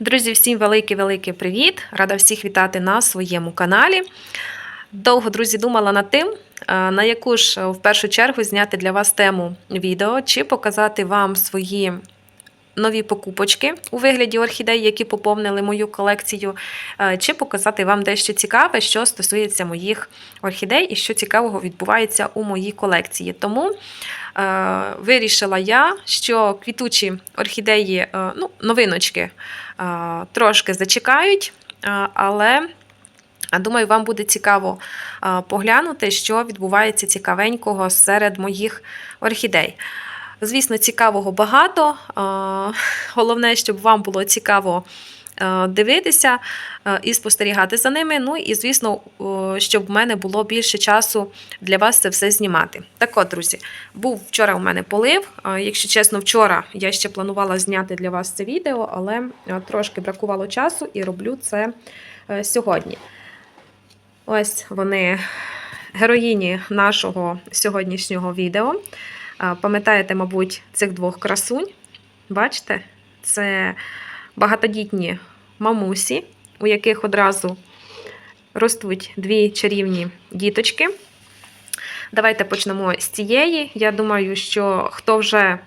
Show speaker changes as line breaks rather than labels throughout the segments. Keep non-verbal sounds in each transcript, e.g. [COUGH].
Друзі, всім великий-великий привіт! Рада всіх вітати на своєму каналі. Довго, друзі, думала над тим, е, на яку ж е, в першу чергу зняти для вас тему відео, чи показати вам свої нові покупочки у вигляді орхідей, які поповнили мою колекцію, е, чи показати вам дещо цікаве, що стосується моїх орхідей і що цікавого відбувається у моїй колекції. Тому вирішила я, що квітучі орхідеї, ну, новиночки, трошки зачекають, але. Думаю, вам буде цікаво поглянути, що відбувається цікавенького серед моїх орхідей. Звісно, цікавого багато. [LAUGHS] Головне, щоб вам було цікаво дивитися е, і спостерігати за ними. Ну і, звісно, е, щоб в мене було більше часу для вас це все знімати. Так от, друзі, був вчора у мене полив. Е, Якщо чесно, вчора я ще планувала зняти для вас це відео, але е, трошки бракувало часу і роблю це е, сьогодні. Ось вони, героїні нашого сьогоднішнього відео. Пам'ятаєте, мабуть, цих двох красунь? Бачите? Це багатодітні мамусі, у яких одразу ростуть дві чарівні діточки. Давайте почнемо з цієї. Я думаю, що хто вже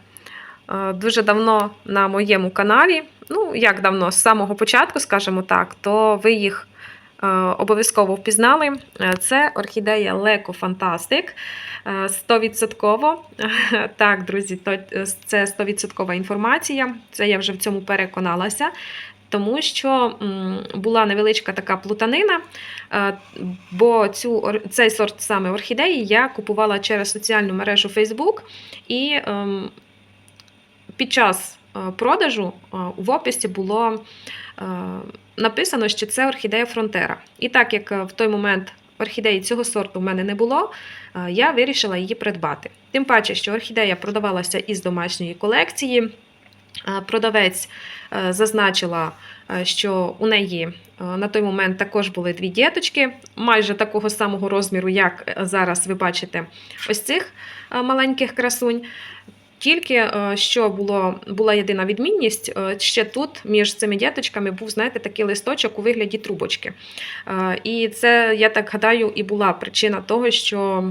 е, дуже давно на моєму каналі, ну, як давно, з самого початку, скажімо так, то ви їх обов'язково впізнали. Е, Це орхідея Леко Фантастик. 100%. [LAUGHS] Так, друзі, це 100% інформація. Це я вже в цьому переконалася. Тому що була невеличка така плутанина, е, бо цю, цей сорт саме орхідеї я купувала через соціальну мережу Facebook, і ем, під час е, продажу е, в описі було е, написано, що це орхідея Фронтера. І так як е, в той момент орхідеї цього сорту в мене не було, е, я вирішила її придбати. Тим паче, що орхідея продавалася із домашньої колекції. Е, Продавець е, зазначила, е, що у неї е, на той момент також були дві діточки, майже такого самого розміру, як е, зараз ви бачите ось цих е, маленьких красунь. Тільки е, що було, була єдина відмінність, е, ще тут між цими діточками був, знаєте, такий листочок у вигляді трубочки. Е, І це, я так гадаю, і була причина того, що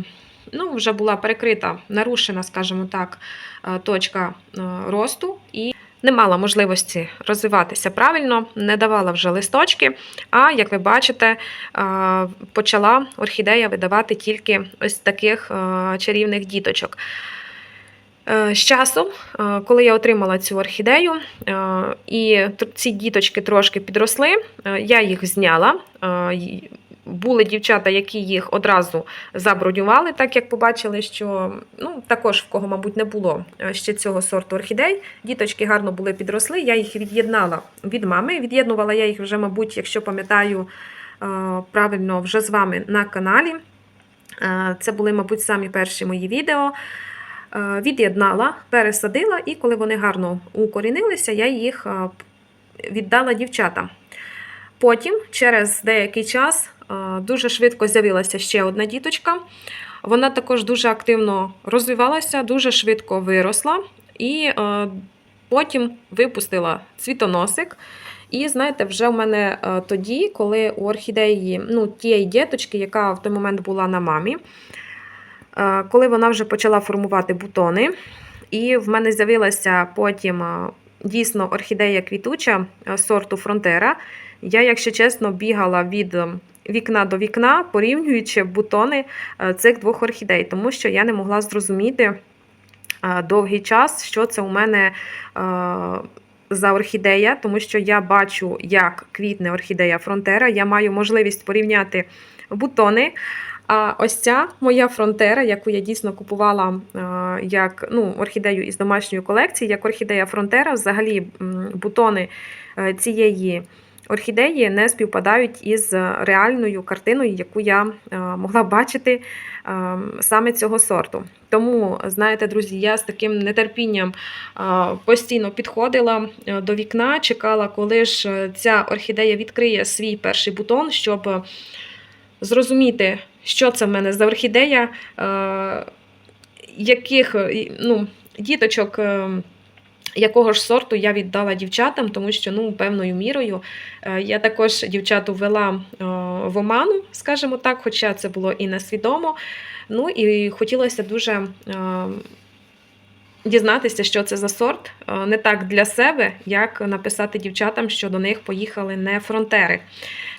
ну, вже була перекрита, нарушена, скажімо так, точка росту. І не мала можливості розвиватися правильно, не давала вже листочки. А як ви бачите, почала орхідея видавати тільки ось таких чарівних діточок. Е, З часом, е, коли я отримала цю орхідею, е, і ці діточки трошки підросли, я їх зняла. Були дівчата, які їх одразу забронювали, так як побачили, що ну, також в кого, мабуть, не було ще цього сорту орхідей. Діточки гарно були підросли. Я їх від'єднала від мами. Від'єднувала я їх вже, мабуть, якщо пам'ятаю правильно, вже з вами на каналі. Це були, мабуть, самі перші мої відео. Е, Від'єднала, пересадила, і коли вони гарно укорінилися, я їх е, віддала дівчатам. Потім, через деякий час, е, дуже швидко з'явилася ще одна діточка. Вона також дуже активно розвивалася, дуже швидко виросла і потім випустила цвітоносик. І знаєте, вже в мене тоді, коли у орхідеї, ну, тієї діточки, яка в той момент була на мамі, коли вона вже почала формувати бутони, і в мене з'явилася потім е, дійсно орхідея квітуча е, сорту Фронтера. Я, якщо чесно, бігала від е, вікна до вікна, порівнюючи бутони е, цих двох орхідей, тому що я не могла зрозуміти е, довгий час, що це у мене е, за орхідея, тому що я бачу, як квітне орхідея Фронтера. Я маю можливість порівняти бутони. А ось ця моя фронтера, яку я дійсно купувала е, як ну, орхідею із домашньої колекції, як орхідея фронтера, взагалі бутони е, цієї орхідеї не співпадають із реальною картиною, яку я е, могла бачити саме цього сорту. Тому, знаєте, друзі, я з таким нетерпінням постійно підходила до вікна, чекала, коли ж ця орхідея відкриє свій перший бутон, щоб зрозуміти, що це в мене за орхідея, е, яких е, ну, діточок. е, якого ж сорту я віддала дівчатам, тому що ну, певною мірою я також дівчат ввела в оману, скажімо так, хоча це було і несвідомо. Ну і хотілося дуже дізнатися, що це за сорт. Е, Не так для себе, як написати дівчатам, що до них поїхали не фронтери.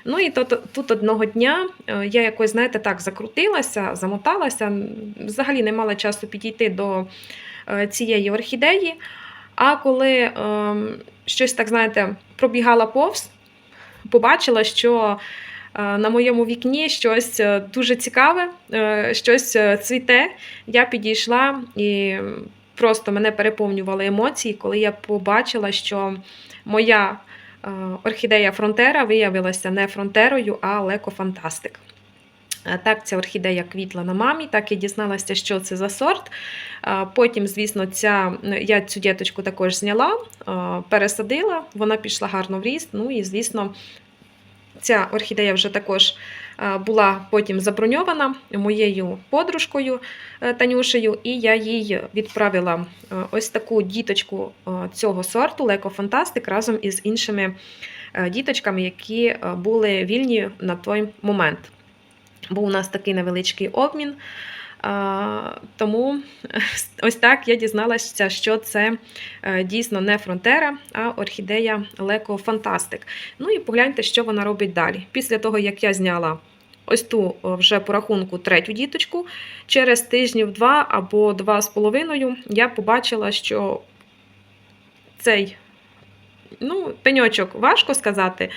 Ну і тут, тут одного дня е, я якось, знаєте, так закрутилася, замоталася, взагалі не мала часу підійти до е, цієї орхідеї. А коли ем, щось так, знаєте, пробігала повз, побачила, що е, на моєму вікні щось е, дуже цікаве, е, щось е, цвіте. Я підійшла і просто мене переповнювали емоції, коли я побачила, що моя е, орхідея Фронтера виявилася не фронтерою, а Леко Фантастик. Е, Так, ця орхідея квітла на мамі, так я дізналася, що це за сорт. Е, Потім, звісно, ця, я цю діточку також зняла, пересадила, вона пішла гарно в ріст. Ну і, звісно, ця орхідея вже також була потім заброньована моєю подружкою е, Танюшею, і я їй відправила е, ось таку діточку е, цього сорту Леко Фантастик разом із іншими е, діточками, які е, були вільні на той момент. Був у нас такий невеличкий обмін. Тому [LAUGHS] ось так я дізналася, що це е, дійсно не фронтера, а орхідея Леко Фантастик. Ну і погляньте, що вона робить далі. Після того, як я зняла ось ту вже по рахунку третю діточку, через тижнів два або два з половиною я побачила, що цей ну, пеньочок важко сказати.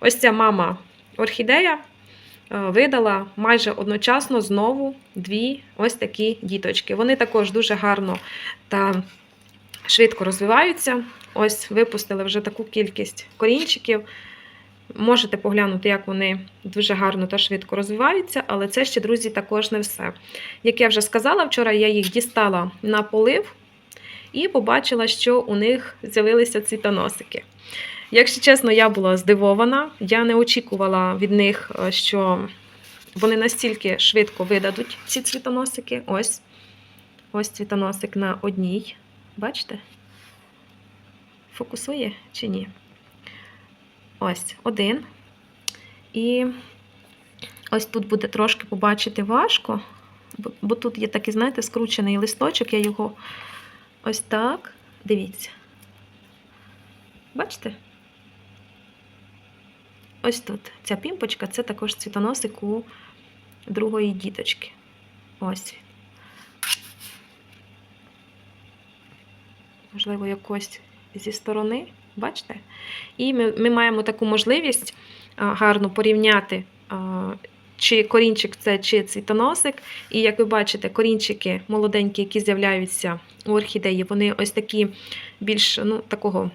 Ось ця мама орхідея видала майже одночасно знову дві ось такі діточки. Вони також дуже гарно та швидко розвиваються. Ось випустили вже таку кількість корінчиків. Можете поглянути, як вони дуже гарно та швидко розвиваються, але це ще, друзі, також не все. Як я вже сказала, вчора я їх дістала на полив і побачила, що у них з'явилися цвітоносики. Якщо чесно, я була здивована. Я не очікувала від них, е, що вони настільки швидко видадуть ці цвітоносики. Ось. Ось цвітоносик на одній. Бачите? Фокусує чи ні? Ось один. І ось тут буде трошки побачити важко, бо, бо тут є такий, знаєте, скручений листочок, я його ось так. Дивіться. Бачите? Ось тут ця пімпочка це також цвітоносик у другої діточки. Ось. Можливо, якось зі сторони. Бачите? І ми, ми маємо таку можливість гарно порівняти, чи корінчик це чи цвітоносик. І як ви бачите, корінчики молоденькі, які з'являються у орхідеї, вони ось такі більш ну, такого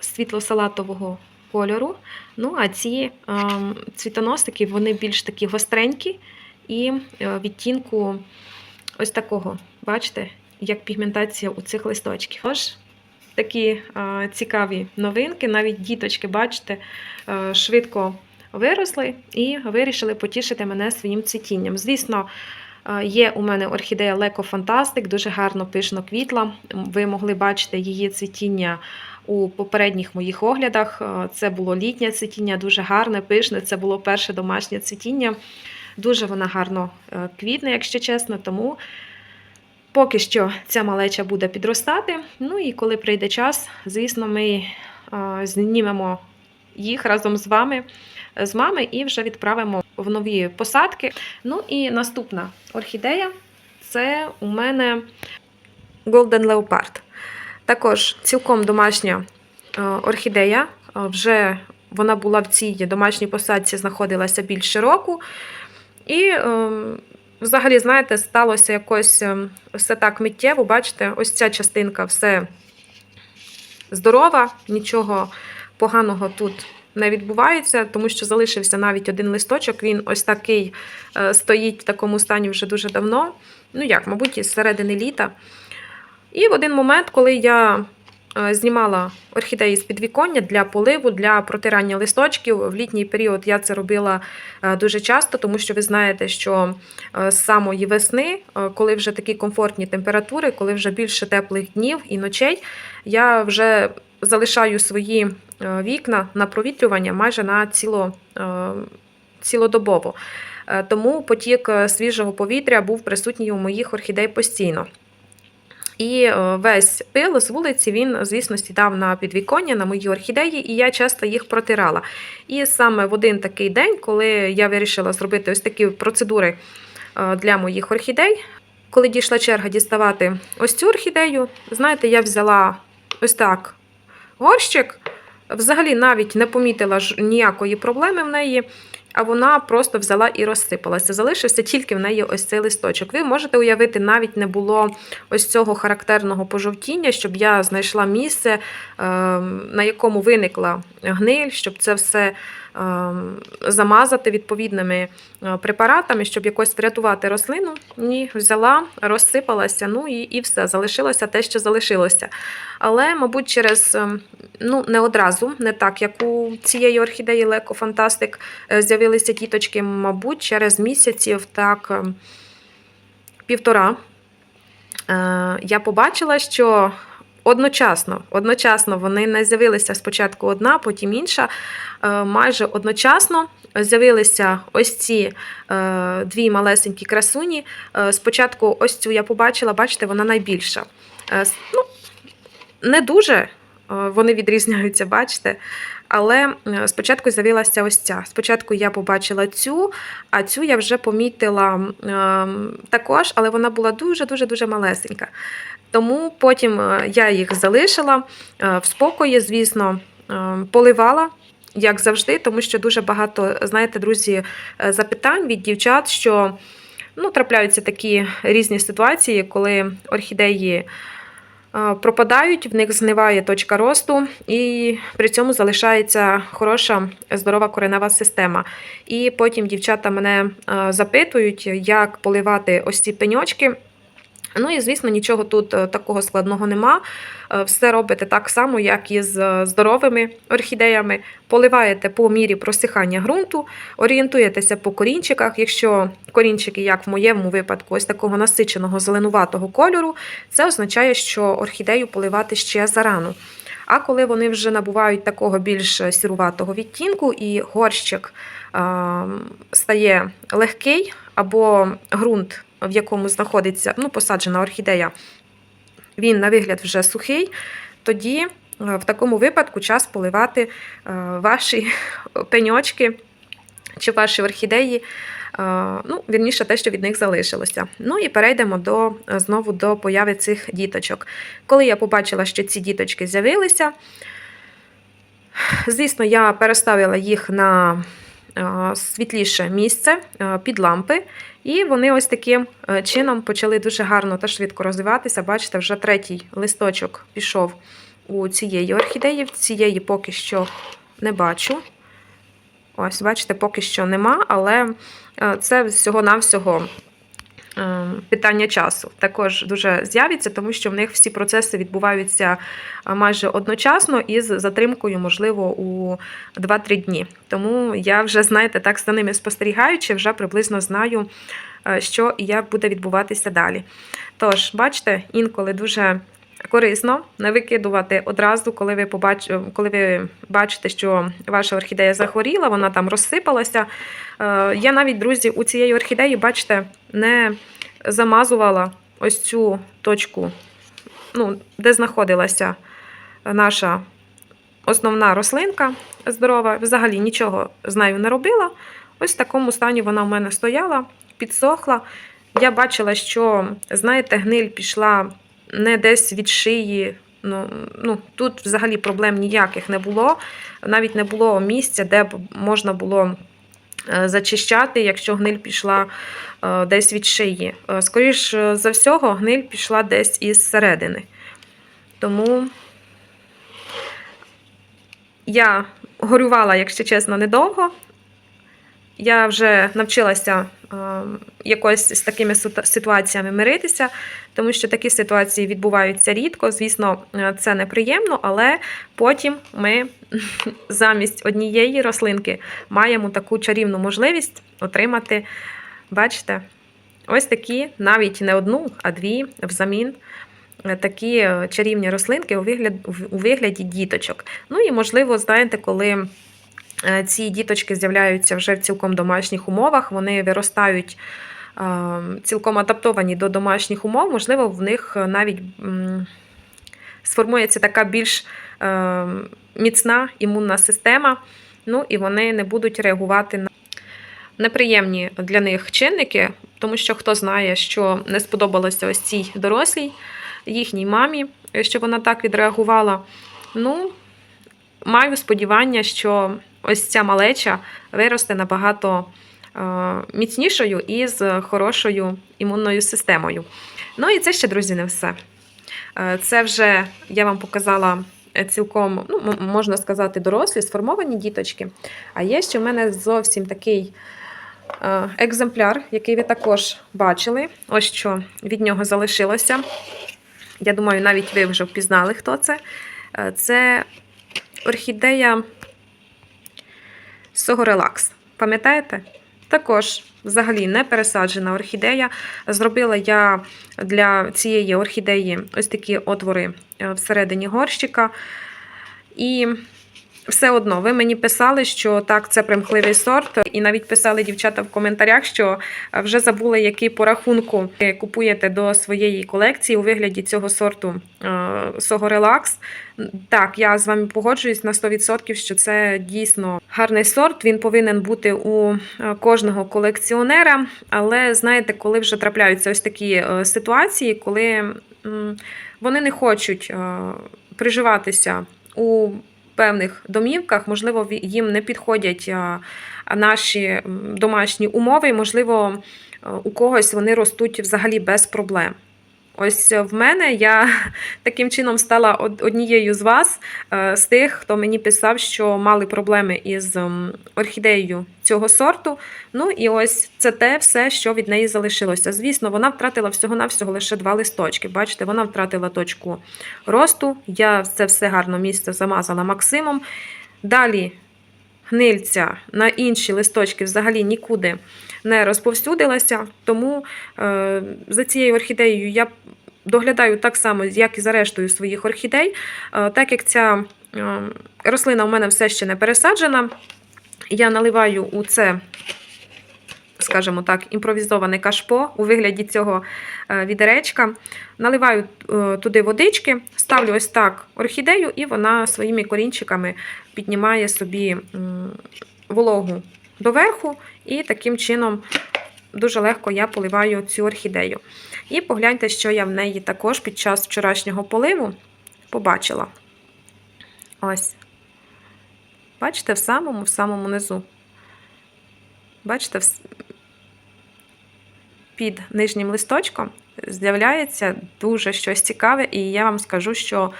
світло-салатового кольору. Ну, а ці ем, цвітоносики вони більш такі гостренькі і е, відтінку ось такого, бачите, як пігментація у цих листочків. Тож такі е, цікаві новинки, навіть діточки, бачите, е, швидко виросли і вирішили потішити мене своїм цвітінням. Звісно, є у мене орхідея Леко Фантастик, дуже гарно пишно квітла. Ви могли бачити її цвітіння у попередніх моїх оглядах. Е, Це було літнє цвітіння, дуже гарне, пишне. Це було перше домашнє цвітіння. Дуже вона гарно е, квітне, якщо чесно. Тому поки що ця малеча буде підростати. Ну і коли прийде час, звісно, ми е, знімемо їх разом з вами, з мами, і вже відправимо в нові посадки. Ну і наступна орхідея це у мене Golden Leopard. Також цілком домашня е, орхідея. Е, Вже вона була в цій домашній посадці, знаходилася більше року. І е, взагалі, знаєте, сталося якось е, все так миттєво. Бачите, ось ця частинка все здорова, нічого поганого тут не відбувається, тому що залишився навіть один листочок. Він ось такий е, стоїть в такому стані вже дуже давно. Ну як, мабуть, із середини літа. І в один момент, коли я е, знімала орхідеї з підвіконня для поливу, для протирання листочків. В літній період я це робила е, дуже часто, тому що ви знаєте, що е, з самої весни, коли вже такі комфортні температури, коли вже більше теплих днів і ночей, я вже залишаю свої вікна на провітрювання майже на ціло, цілодобово. Тому потік свіжого повітря був присутній у моїх орхідей постійно. І е, весь пил з вулиці він, звісно, сідав на підвіконня на мої орхідеї, і я часто їх протирала. І саме в один такий день, коли я вирішила зробити ось такі процедури е, для моїх орхідей, коли дійшла черга діставати ось цю орхідею, знаєте, я взяла ось так горщик, взагалі навіть не помітила ж ніякої проблеми в неї. А вона просто взяла і розсипалася. Залишився тільки в неї ось цей листочок. Ви можете уявити, навіть не було ось цього характерного пожовтіння, щоб я знайшла місце, ем, на якому виникла гниль, щоб це все замазати відповідними е, препаратами, щоб якось врятувати рослину. Ні, взяла, розсипалася, ну і, і все, залишилося те, що залишилося. Але, мабуть, через ем, ну, не одразу, не так, як у цієї орхідеї Леко Фантастик е, з'явилися тіточки, мабуть, через місяців так ем, півтора. Е, Я побачила, що одночасно, одночасно вони не з'явилися спочатку одна, потім інша. Е, Майже одночасно з'явилися ось ці е, дві малесенькі красуні. Е, Спочатку ось цю я побачила, бачите, вона найбільша. Ну, не дуже вони відрізняються, бачите. Але спочатку з'явилася ось ця. Спочатку я побачила цю, а цю я вже помітила ем, також, але вона була дуже-дуже дуже малесенька. Тому потім е, я їх залишила е, в спокої, звісно, е, поливала. Як завжди, тому що дуже багато, знаєте, друзі, запитань від дівчат, що ну, трапляються такі різні ситуації, коли орхідеї пропадають, в них зниває точка росту, і при цьому залишається хороша здорова коренева система. І потім дівчата мене запитують, як поливати ось ці пеньочки. Ну і звісно, нічого тут е, такого складного нема. Е, Все робите так само, як і з е, здоровими орхідеями. Поливаєте по мірі просихання ґрунту, орієнтуєтеся по корінчиках. Якщо корінчики, як в моєму випадку, ось такого насиченого зеленуватого кольору, це означає, що орхідею поливати ще зарано. А коли вони вже набувають такого більш сіруватого відтінку, і горщик е, стає легкий, або ґрунт, в якому знаходиться ну, посаджена орхідея, він на вигляд вже сухий, тоді е, в такому випадку час поливати е, ваші [LAUGHS] пеньочки чи ваші орхідеї. е, Ну, вірніше, те, що від них залишилося. Ну і перейдемо до, знову до появи цих діточок. Коли я побачила, що ці діточки з'явилися, звісно, я переставила їх на світліше місце е, під лампи, і вони ось таким е, чином почали дуже гарно та швидко розвиватися. Бачите, вже третій листочок пішов у цієї орхідеї, цієї поки що не бачу. Ось, бачите, поки що нема, але е, це всього-навсього е, питання часу. Також дуже з'явиться, тому що в них всі процеси відбуваються е, майже одночасно із затримкою, можливо, у 2-3 дні. Тому я вже, знаєте, так за ними спостерігаючи, вже приблизно знаю, е, що і як буде відбуватися далі. Тож, бачите, інколи дуже корисно не викидувати одразу, коли ви побач... коли ви бачите, що ваша орхідея захворіла, вона там розсипалася. Е, Я навіть, друзі, у цієї орхідеї, бачите, не замазувала ось цю точку, ну, де знаходилася наша основна рослинка здорова. Взагалі нічого з нею не робила. Ось в такому стані вона в мене стояла, підсохла. Я бачила, що, знаєте, гниль пішла не десь від шиї. Ну, ну, тут взагалі проблем ніяких не було. Навіть не було місця, де б можна було е, зачищати, якщо гниль пішла е, десь від шиї. Е, Скоріш за всього, гниль пішла десь із середини. Тому я горювала, якщо чесно, недовго. Я вже навчилася е, якось з такими ситуаціями миритися, тому що такі ситуації відбуваються рідко. Звісно, е, це неприємно, але потім ми [LAUGHS] замість однієї рослинки маємо таку чарівну можливість отримати, бачите, ось такі, навіть не одну, а дві взамін. е, Такі чарівні рослинки у вигляді, у вигляді діточок. Ну і, можливо, знаєте, коли ці діточки з'являються вже в цілком домашніх умовах, вони виростають е, цілком адаптовані до домашніх умов, можливо, в них е, навіть сформується така більш е, міцна імунна система, ну і вони не будуть реагувати на неприємні для них чинники, тому що хто знає, що не сподобалося ось цій дорослій, їхній мамі, що вона так відреагувала. Ну, маю сподівання, що ось ця малеча виросте набагато е, міцнішою і з хорошою імунною системою. Ну і це ще, друзі, не все. Е, Це вже я вам показала е, цілком, ну, можна сказати, дорослі, сформовані діточки. А є ще в мене зовсім такий екземпляр, який ви також бачили. Ось що від нього залишилося. Я думаю, навіть ви вже впізнали, хто це. Це орхідея Согорелакс. Пам'ятаєте? Також взагалі не пересаджена орхідея. Зробила я для цієї орхідеї ось такі отвори е, всередині горщика. І все одно, ви мені писали, що так, це примхливий сорт, і навіть писали дівчата в коментарях, що е, вже забули, який по рахунку купуєте до своєї колекції у вигляді цього сорту Сого Релакс. Так, я з вами погоджуюсь на 100%, що це дійсно гарний сорт. Він повинен бути у е, кожного колекціонера. Але знаєте, коли вже трапляються ось такі е, ситуації, коли вони не хочуть е, приживатися у певних домівках, можливо, їм не підходять наші домашні умови, можливо, е, у когось вони ростуть взагалі без проблем. Ось е, в мене я [LAUGHS] таким чином стала однією з вас, е, з тих, хто мені писав, що мали проблеми із орхідеєю цього сорту. Ну і ось це те все, що від неї залишилося. Звісно, вона втратила всього-навсього лише два листочки. Бачите, вона втратила точку росту. Я це все гарно місце замазала Максимом. Далі гнильця на інші листочки взагалі нікуди не розповсюдилася. Тому е, за цією орхідеєю я доглядаю так само, як і за рештою своїх орхідей. Е, так як ця е, рослина у мене все ще не пересаджена, я наливаю у це. Скажімо так, імпровізоване кашпо у вигляді цього е, відеречка. Наливаю е, туди водички, ставлю ось так орхідею, і вона своїми корінчиками піднімає собі вологу доверху, і таким чином дуже легко я поливаю цю орхідею. І погляньте, що я в неї також під час вчорашнього поливу побачила. Ось. Бачите, в самому, в самому низу. Бачите, під нижнім листочком з'являється дуже щось цікаве, і я вам скажу, що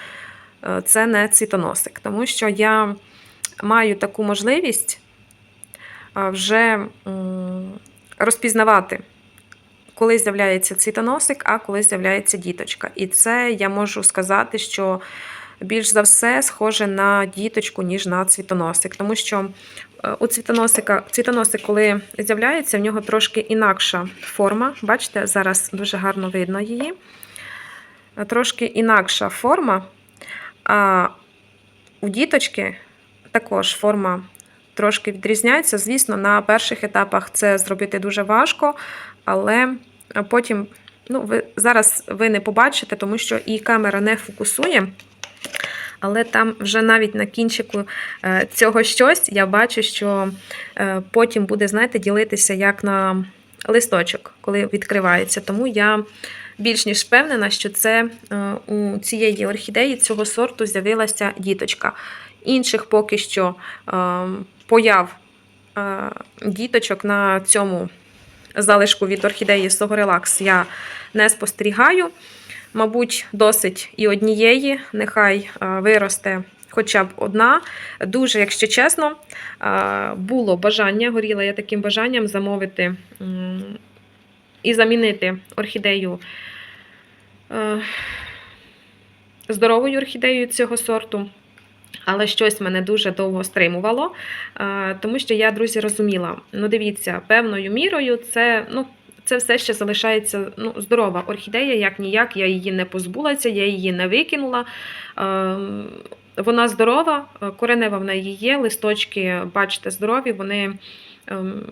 е, це не цвітоносик, тому що я маю таку можливість вже розпізнавати, коли з'являється цвітоносик, а коли з'являється діточка. І це я можу сказати, що більш за все схоже на діточку, ніж на цвітоносик. Тому що е, у цвітоносика, цвітоносик, коли з'являється, в нього трошки інакша форма. Бачите, зараз дуже гарно видно її. Трошки інакша форма. А у діточки також форма трошки відрізняється. Звісно, на перших етапах це зробити дуже важко, але потім, ну, ви, зараз ви не побачите, тому що і камера не фокусує. Але там вже навіть на кінчику е, цього щось я бачу, що е, потім буде, знаєте, ділитися як на листочок, коли відкривається. Тому я більш ніж впевнена, що це е, у цієї орхідеї цього сорту з'явилася діточка. Інших поки що появ діточок на цьому залишку від орхідеї Согорелакс я не спостерігаю. Мабуть, досить і однієї, нехай е, виросте хоча б одна. Дуже, якщо чесно, е, було бажання, горіла я таким бажанням замовити і замінити орхідею е, здоровою орхідеєю цього сорту. Але щось мене дуже довго стримувало, тому що я, друзі, розуміла, ну дивіться, певною мірою це, ну, це все ще залишається ну, здорова орхідея, як ніяк, я її не позбулася, я її не викинула. Ем, Вона здорова, коренева в неї є, листочки, бачите, здорові, вони ем,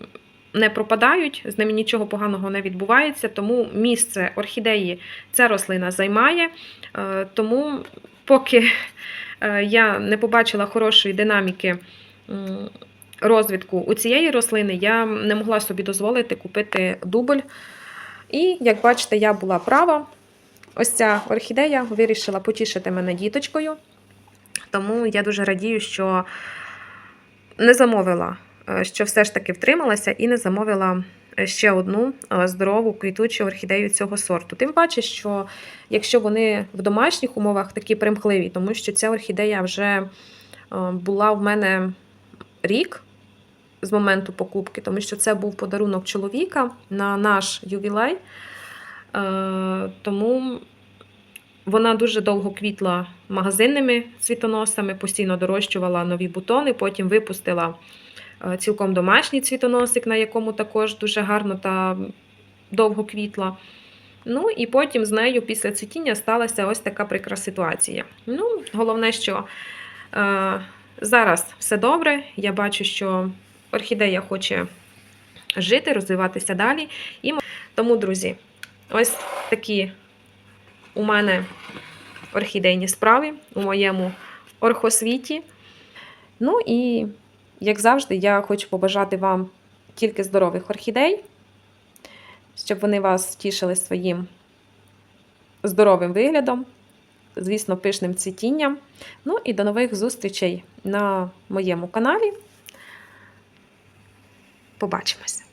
не пропадають, з ними нічого поганого не відбувається, тому місце орхідеї ця рослина займає. Е, Тому поки е, я не побачила хорошої динаміки м, розвитку у цієї рослини, я не могла собі дозволити купити дубль. І, як бачите, я була права. Ось ця орхідея вирішила потішити мене діточкою. Тому я дуже радію, що не замовила, е, що все ж таки втрималася і не замовила е, ще одну е, здорову квітучу орхідею цього сорту. Тим паче, що якщо вони в домашніх умовах такі примхливі, тому що ця орхідея вже була в мене рік з моменту покупки, тому що це був подарунок чоловіка на наш ювілей. Е, Тому вона дуже довго квітла магазинними цвітоносами, постійно дорощувала нові бутони, потім випустила е, цілком домашній цвітоносик, на якому також дуже гарно та довго квітла. Ну і потім з нею після цвітіння сталася ось така прикра ситуація. Ну, головне, що е, зараз все добре. Я бачу, що орхідея хоче жити, розвиватися далі. І тому, друзі, ось такі у мене орхідейні справи у моєму орхосвіті. Ну і, як завжди, я хочу побажати вам тільки здорових орхідей, щоб вони вас тішили своїм здоровим виглядом, звісно, пишним цвітінням. Ну і до нових зустрічей на моєму каналі. Побачимось!